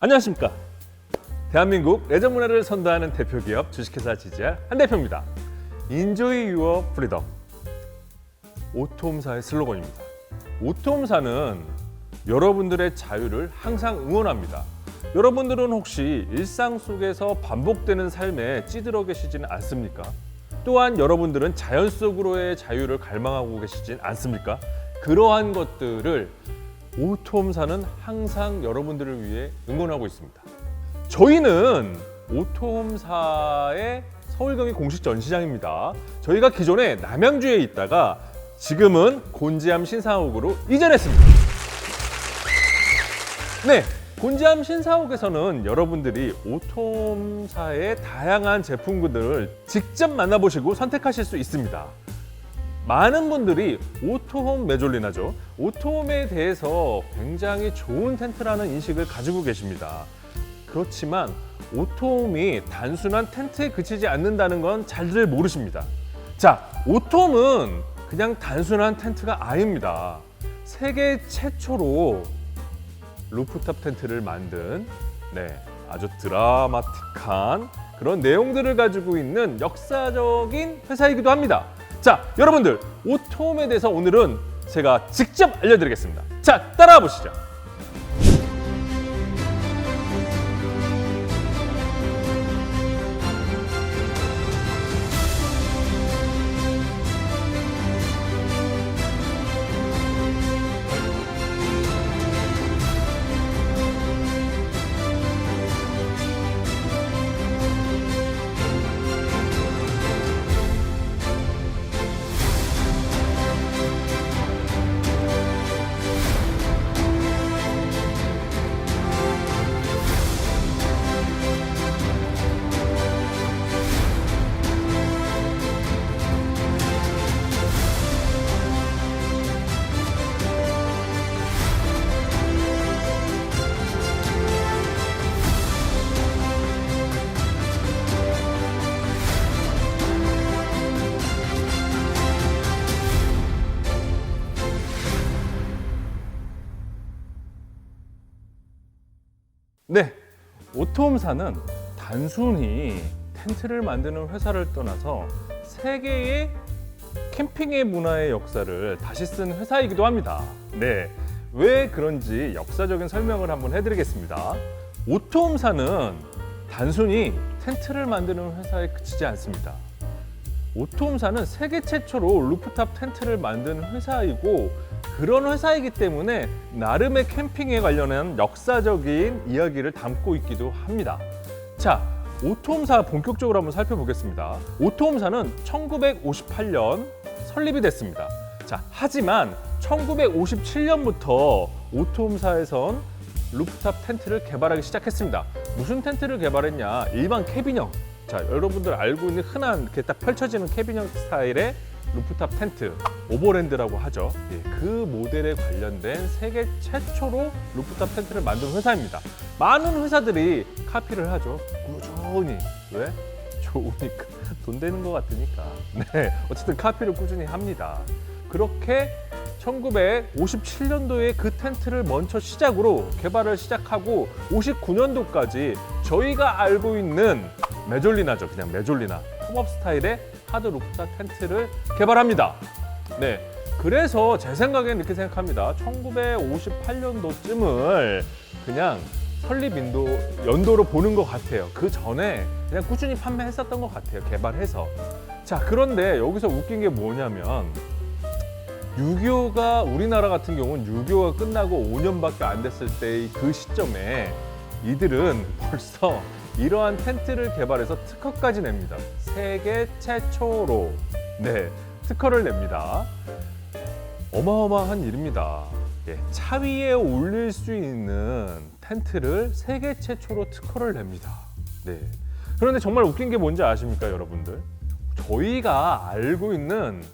안녕하십니까. 대한민국 레저 문화를 선도하는 대표 기업 주식회사 GGR 한 대표입니다. Enjoy your freedom. 오토홈사의 슬로건입니다. 오토홈사는 여러분들의 자유를 항상 응원합니다. 여러분들은 혹시 일상 속에서 반복되는 삶에 찌들어 계시지는 않습니까? 또한 여러분들은 자연 속으로의 자유를 갈망하고 계시진 않습니까? 그러한 것들을 오토홈사는 항상 여러분들을 위해 응원하고 있습니다. 저희는 오토홈사의 서울경기 공식 전시장입니다. 저희가 기존에 남양주에 있다가 지금은 곤지암 신사옥으로 이전했습니다. 네, 곤지암 신사옥에서는 여러분들이 오토홈사의 다양한 제품들을 직접 만나보시고 선택하실 수 있습니다. 많은 분들이 오토홈 메졸리나죠. 오토홈에 대해서 굉장히 좋은 텐트라는 인식을 가지고 계십니다. 그렇지만 오토홈이 단순한 텐트에 그치지 않는다는 건 잘들 모르십니다. 자, 오토홈은 그냥 단순한 텐트가 아닙니다. 세계 최초로 루프탑 텐트를 만든 네, 아주 드라마틱한 그런 내용들을 가지고 있는 역사적인 회사이기도 합니다. 자, 여러분들 오토홈에 대해서 오늘은 제가 직접 알려드리겠습니다. 자, 따라와 보시죠. 오토홈사는 단순히 텐트를 만드는 회사를 떠나서 세계의 캠핑의 문화의 역사를 다시 쓴 회사이기도 합니다. 네, 왜 그런지 역사적인 설명을 한번 해드리겠습니다. 오토홈사는 단순히 텐트를 만드는 회사에 그치지 않습니다. 오토홈사는 세계 최초로 루프탑 텐트를 만든 회사이고 그런 회사이기 때문에 나름의 캠핑에 관련한 역사적인 이야기를 담고 있기도 합니다. 자, 오토홈사 본격적으로 한번 살펴보겠습니다. 오토홈사는 1958년 설립이 됐습니다. 자, 하지만 1957년부터 오토홈사에선 루프탑 텐트를 개발하기 시작했습니다. 무슨 텐트를 개발했냐? 일반 캐비형. 자, 여러분들 알고 있는 흔한 이렇게 딱 펼쳐지는 캐비형 스타일의 루프탑 텐트, 오버랜드라고 하죠. 예, 그 모델에 관련된 세계 최초로 루프탑 텐트를 만든 회사입니다. 많은 회사들이 카피를 하죠. 꾸준히. 왜? 좋으니까. 돈 되는 것 같으니까. 네. 어쨌든 카피를 꾸준히 합니다. 그렇게 1957년도에 그 텐트를 먼저 시작으로 개발을 시작하고 59년도까지 저희가 알고 있는 메졸리나죠. 그냥 메졸리나. 톱업 스타일의 하드 루프탑 텐트를 개발합니다. 네. 그래서 제 생각엔 이렇게 생각합니다. 1958년도쯤을 그냥 설립 인도 연도로 보는 것 같아요. 그 전에 그냥 꾸준히 판매했었던 것 같아요. 개발해서. 자, 그런데 여기서 웃긴 게 뭐냐면 6.25가 우리나라 같은 경우는 6.25가 끝나고 5년밖에 안 됐을 때의 그 시점에 이들은 벌써 이러한 텐트를 개발해서 특허까지 냅니다. 세계 최초로 네 특허를 냅니다. 어마어마한 일입니다. 예, 차 위에 올릴 수 있는 텐트를 세계 최초로 특허를 냅니다. 네. 그런데 정말 웃긴 게 뭔지 아십니까, 여러분들? 저희가 알고 있는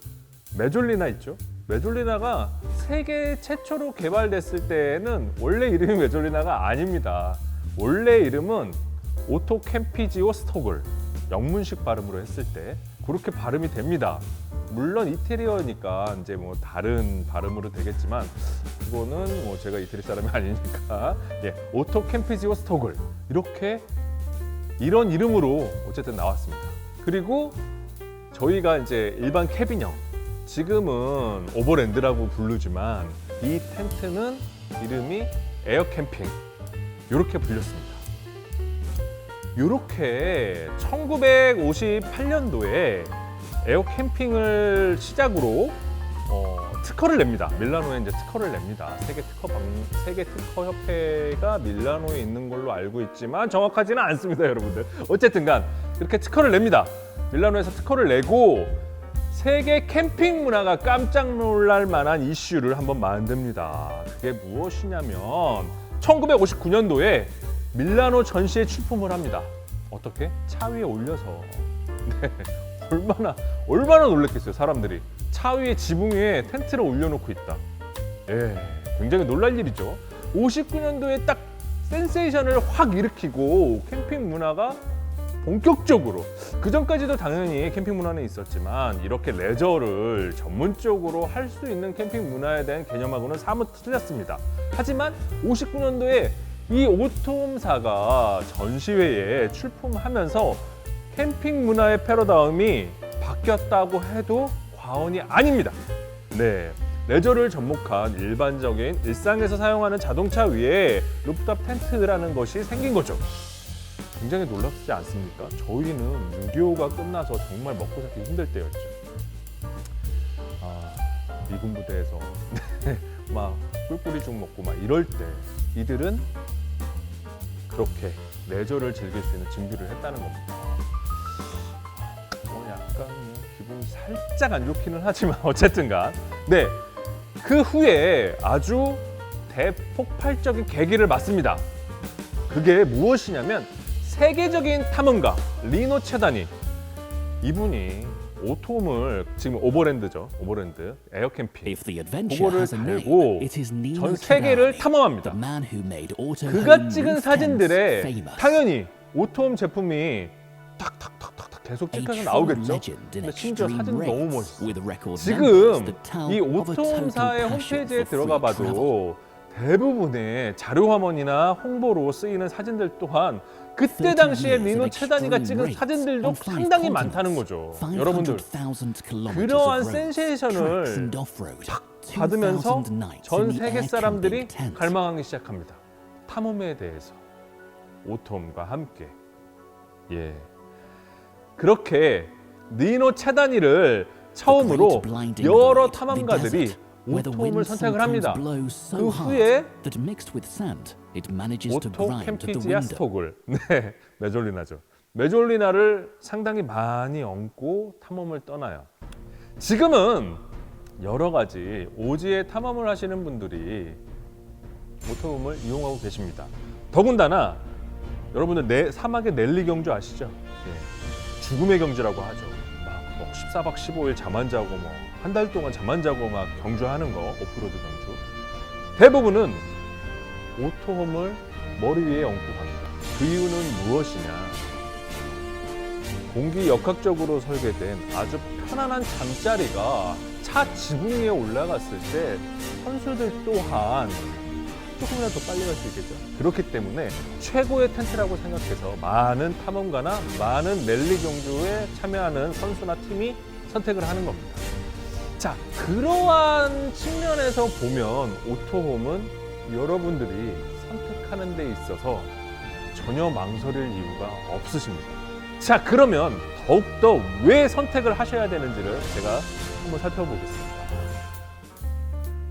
메졸리나 있죠? 메졸리나가 세계 최초로 개발됐을 때에는 원래 이름이 메졸리나가 아닙니다. 원래 이름은 오토 캠피지오 스토글 영문식 발음으로 했을 때 그렇게 발음이 됩니다. 물론 이태리어니까 이제 뭐 다른 발음으로 되겠지만 그거는 뭐 제가 이태리 사람이 아니니까 예, 오토 캠피지오 스톡을 이렇게 이런 이름으로 어쨌든 나왔습니다. 그리고 저희가 이제 일반 캐빈형 지금은 오버랜드라고 부르지만 이 텐트는 이름이 에어 캠핑 이렇게 불렸습니다. 이렇게 1958년도에 에어 캠핑을 시작으로 어, 특허를 냅니다. 밀라노에 이제 특허를 냅니다. 세계 특허 방, 세계 특허 협회가 밀라노에 있는 걸로 알고 있지만 정확하지는 않습니다, 여러분들. 어쨌든간 그렇게 특허를 냅니다. 밀라노에서 특허를 내고 세계 캠핑 문화가 깜짝 놀랄 만한 이슈를 한번 만듭니다. 그게 무엇이냐면 1959년도에 밀라노 전시에 출품을 합니다. 어떻게? 차 위에 올려서. 네. 얼마나 얼마나 놀랬겠어요, 사람들이. 차 위에 지붕 위에 텐트를 올려놓고 있다. 예, 굉장히 놀랄 일이죠. 59년도에 딱 센세이션을 확 일으키고 캠핑 문화가 본격적으로 그 전까지도 당연히 캠핑 문화는 있었지만 이렇게 레저를 전문적으로 할 수 있는 캠핑 문화에 대한 개념하고는 사뭇 틀렸습니다. 하지만 59년도에 이 오토홈사가 전시회에 출품하면서 캠핑 문화의 패러다임이 바뀌었다고 해도 과언이 아닙니다. 네. 레저를 접목한 일반적인 일상에서 사용하는 자동차 위에 루프탑 텐트라는 것이 생긴 거죠. 굉장히 놀랍지 않습니까? 저희는 6.25가 끝나서 정말 먹고 살기 힘들 때였죠. 아, 미군 부대에서 막 꿀꿀이 죽 먹고 막 이럴 때 이들은 그렇게 레저를 즐길 수 있는 준비를 했다는 겁니다. 뭐 약간 뭐 기분이 살짝 안 좋기는 하지만 어쨌든간 네. 그 후에 아주 대폭발적인 계기를 맞습니다. 그게 무엇이냐면 세계적인 탐험가 리노 체다니 이분이 오톰을 지금 오버랜드죠 오버랜드 에어 캠핑 If the adventure 그거를 달고 전 세계를 탐험합니다. 그가 찍은 사진들에. 당연히 오톰 제품이 탁탁탁탁탁 계속 찍혀서 나오겠죠. 근데 심지어 사진 너무 멋있어. 지금 이 오톰사의 홈페이지에 for 들어가 free travel. 봐도 대부분의 자료 화면이나 홍보로 쓰이는 사진들 또한 그때 30 당시에 of 체다니가 찍은 사진들도 상당히 많다는 거죠. 여러분들 500,000 kilometers 그러한 센세이션을 받으면서 2,000 nights 전 세계 사람들이. 갈망하기 시작합니다. 탐험에 대해서 오톰과 함께 예 그렇게 니노 체다니를 처음으로 여러 탐험가들이 오톰을 선택을 합니다. 그 후에 오토 캠피지아 스톡을 네 메졸리나죠. 메졸리나를 상당히 많이 얹고 탐험을 떠나요. 지금은 여러 가지 오지에 탐험을 하시는 분들이 오토홈을 이용하고 계십니다. 더군다나 여러분들 내, 사막의 넬리 경주 아시죠? 예. 죽음의 경주라고 하죠. 막, 막 14박 15일 잠 안 자고 뭐 한 달 동안 잠 안 자고 막 경주하는 거 오프로드 경주. 대부분은 오토홈을 머리 위에 얹고 갑니다. 그 이유는 무엇이냐? 공기 역학적으로 설계된 아주 편안한 잠자리가 차 지붕 위에 올라갔을 때 선수들 또한 조금이라도 더 빨리 갈 수 있겠죠. 그렇기 때문에 최고의 텐트라고 생각해서 많은 탐험가나 많은 랠리 경주에 참여하는 선수나 팀이 선택을 하는 겁니다. 자, 그러한 측면에서 보면 오토홈은 여러분들이 선택하는 데 있어서 전혀 망설일 이유가 없으십니다. 자, 그러면 더욱더 왜 선택을 하셔야 되는지를 제가 한번 살펴보겠습니다.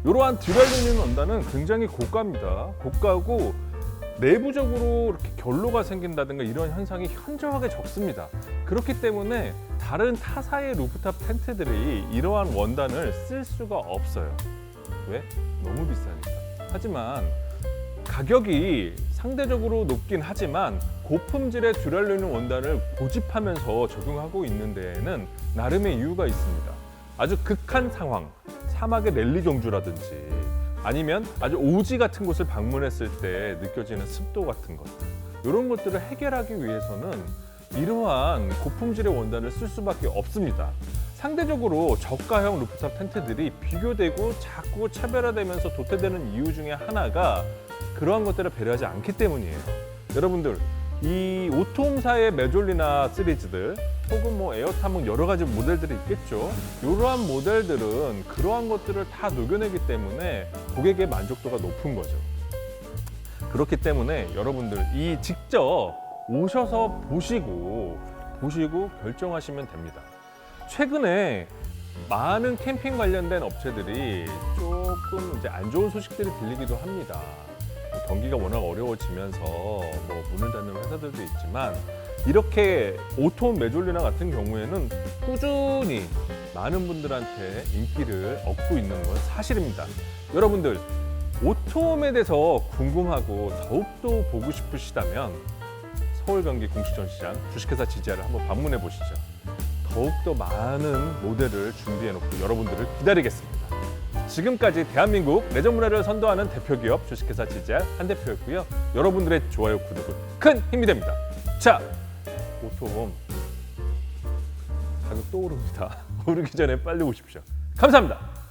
이러한 듀랄리님 원단은 굉장히 고가입니다. 고가고 내부적으로 이렇게 결로가 생긴다든가 이런 현상이 현저하게 적습니다. 그렇기 때문에 다른 타사의 루프탑 텐트들이 이러한 원단을 쓸 수가 없어요. 왜? 너무 비싸니까. 하지만 가격이 상대적으로 높긴 하지만 고품질의 듀랄리는 원단을 고집하면서 적용하고 있는 데에는 나름의 이유가 있습니다. 아주 극한 상황, 사막의 랠리 경주라든지 아니면 아주 오지 같은 곳을 방문했을 때 느껴지는 습도 같은 것들 이런 것들을 해결하기 위해서는 이러한 고품질의 원단을 쓸 수밖에 없습니다. 상대적으로 저가형 루프탑 텐트들이 비교되고 자꾸 차별화되면서 도태되는 이유 중에 하나가 그러한 것들을 배려하지 않기 때문이에요. 여러분들 이 오토홈사의 메졸리나 시리즈들 혹은 뭐 에어타문 여러 가지 모델들이 있겠죠. 이러한 모델들은 그러한 것들을 다 녹여내기 때문에 고객의 만족도가 높은 거죠. 그렇기 때문에 여러분들 이 직접 오셔서 보시고 보시고 결정하시면 됩니다. 최근에 많은 캠핑 관련된 업체들이 조금 이제 안 좋은 소식들이 들리기도 합니다. 경기가 워낙 어려워지면서 뭐 문을 닫는 회사들도 있지만 이렇게 오토 메졸리나 같은 경우에는 꾸준히 많은 분들한테 인기를 얻고 있는 건 사실입니다. 여러분들 오토홈에 대해서 궁금하고 더욱더 보고 싶으시다면 서울 경기 공시전시장 주식회사 지지아를 한번 방문해 보시죠. 더욱더 많은 모델을 준비해 놓고 여러분들을 기다리겠습니다. 지금까지 대한민국 레저 문화를 선도하는 대표 기업 주식회사 지지알 한 대표였고요. 여러분들의 좋아요, 구독은 큰 힘이 됩니다. 자, 오토홈 가격 또 오릅니다. 오르기 전에 빨리 오십시오. 감사합니다.